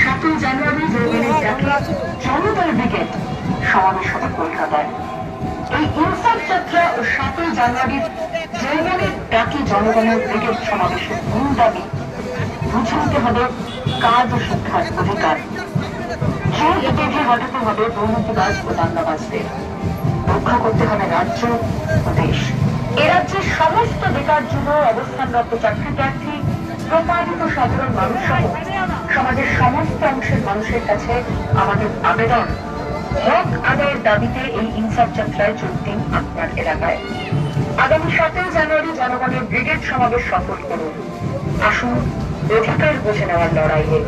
সাতই জানুয়ারি ডাকে জনতার ব্রিগেড সমাবেশ হবে কলকাতায়। এই ইনসাফ যাত্রা ও সাতই জানুয়ারির জনগণের সমাবেশের মূল দাবি বুঝে নিতে হবে কাজ ও শিক্ষার অধিকার। জোর বেঁধে ঘটাতে হবে দুর্নীতিবাজ ও দাঙ্গাবাজদের। রক্ষা করতে হবে রাজ্য ও দেশ। এ রাজ্যের সমস্ত বেকার যুব অবস্থানরত চাকরি প্রার্থী প্রমাণিত সাধারণ মানুষ সহ সমাজের সমস্ত অংশের মানুষের কাছে আমাদের আবেদন, হক আদায়ের দাবিতে এই ইনসাফ যাত্রায় যোগ দিন আপনার এলাকায়। আগামী সাতই জানুয়ারি জনগণের ব্রিগেড সমাবেশ সফল করুন। আসুন, অধিকার বুঝে নেওয়ার লড়াইয়ে।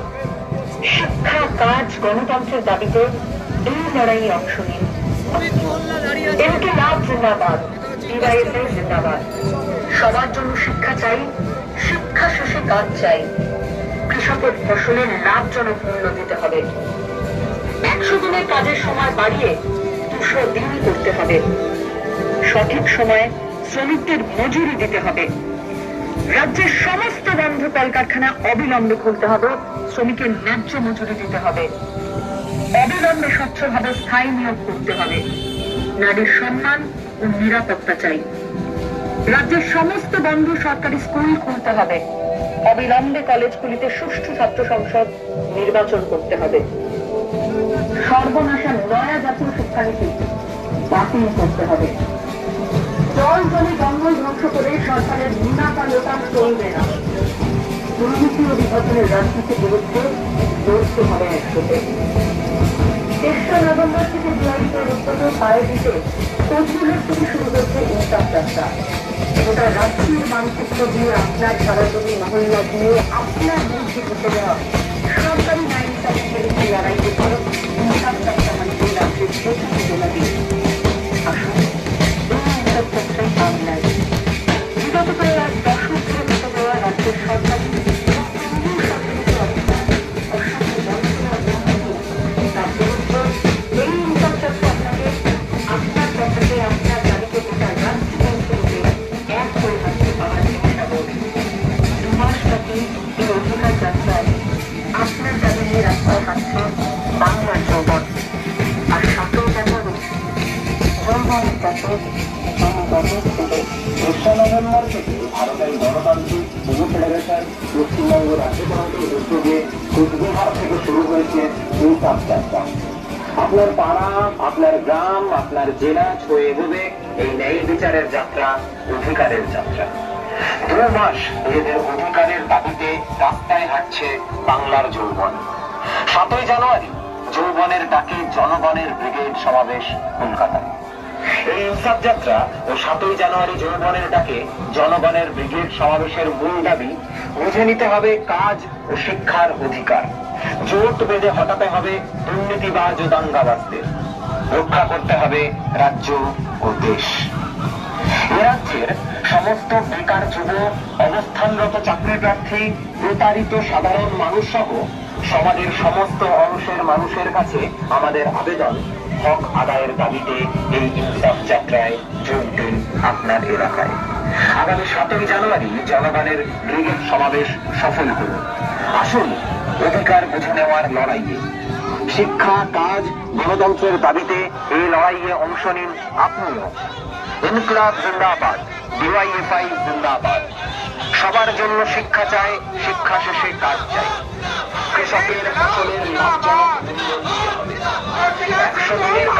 শিক্ষা, কাজ, গণতন্ত্রের দাবিতে এই লড়াইয়ে অংশ নিন। এমকে লাভ জিন্দাবাদ জিন্দাবাদ। সবার জন্য শিক্ষা চাই শেষে কাজ চাই। কৃষকের ফসলের লাভজনক মূল্য দিতে হবে। একশো দিনের কাজের সময় বাড়িয়ে দুশো দিন করতে হবে। সঠিক সময়ে শ্রমিকদের মজুরি দিতে হবে। রাজ্যের সমস্ত বন্ধ কলকারখানা অবিলম্বে খুলতে হবে। শ্রমিকের ন্যায্য মজুরি দিতে হবে। অবিলম্বে স্বচ্ছভাবে স্থায়ী নিয়োগ করতে হবে। নারীর সম্মান ও নিরাপত্তা চাই। রাজ্যের সমস্ত বন্ধ সরকারি স্কুল খুলতে হবে। অবিলম্বে কলেজগুলিতে সুষ্ঠু ছাত্র সংসদ নির্বাচন করতে হবে। সর্বনাশা নয়া জাতীয় শিক্ষানীতি বাতিল করতে হবে। জল জলে জঙ্গল ধ্বংস করে সরকারের বিনাপালতা চলবে না। দুর্নীতি ও বিভাজনের রাজনীতির বিরুদ্ধে লড়তে হবে একসাথে। তেসরা নভেম্বর থেকে বিহারিতে উত্তর পায়ে দিতে কোচবিহার থেকে শুরু হচ্ছে ইনসাফ যাত্রা গোটা দিয়ে আপনার সারাজনী মহল্লা দিয়ে আপনার বিরুদ্ধে ঘটে দেওয়া সরকারি আইন চালিয়ে তেসরা নভেম্বর থেকে ভারতের গণতান্ত্রিক যুব ফেডারেশন পশ্চিমবঙ্গ রাজ্য কমিটির উদ্যোগে কুচবিহার থেকে শুরু হয়েছে ইনসাফ যাত্রা আপনার পাড়া, আপনার গ্রাম, আপনার জেলা ছয়ে এগোবে এই ন্যায় বিচারের যাত্রা, অধিকারের যাত্রা। দু মাস নিজেদের অধিকারের দাবিতে রাস্তায় হাঁটছে বাংলার যৌবন। সাতই জানুয়ারি, যৌবনের ডাকে জনগণের ব্রিগেড সমাবেশ কলকাতায়। এই ইনসাফ যাত্রা ও সাতই জানুয়ারি যৌবনের ডাকে জনগণের ব্রিগেড সমাবেশের মূল দাবি, বুঝে নিতে হবে কাজ ও শিক্ষার অধিকার। জোট বেঁধে হটাতে হবে দুর্নীতিবাজ ও দাঙ্গাবাজদের। রক্ষা করতে হবে রাজ্য ও দেশ। রাজ্যের সমস্ত বেকার যুব, অবস্থানরত চাকরি প্রার্থী, প্রতারিত সাধারণ মানুষ সহ সমাজের সমস্ত অংশের মানুষের কাছে আমাদের আবেদন। হক আদায়ের দাবিতে এই ইনসাফ যাত্রায় যোগ দিন আপনার এলাকায়। আগামী সাতই জানুয়ারি জনগণের ব্রিগেড সমাবেশ সফল করুন আসুন, অধিকার বুঝে নেওয়ার লড়াইয়ে। শিক্ষা, কাজ, গণতন্ত্রের দাবিতে এই লড়াইয়ে অংশ নিন আপনিও। ইনকলাব জিন্দাবাদ, ডিওয়াইএফআই জিন্দাবাদ। সবার জন্য শিক্ষা চায় শিক্ষা শেষে কাজ চাই। কৃষকের ফসলের লাভজনক মূল্য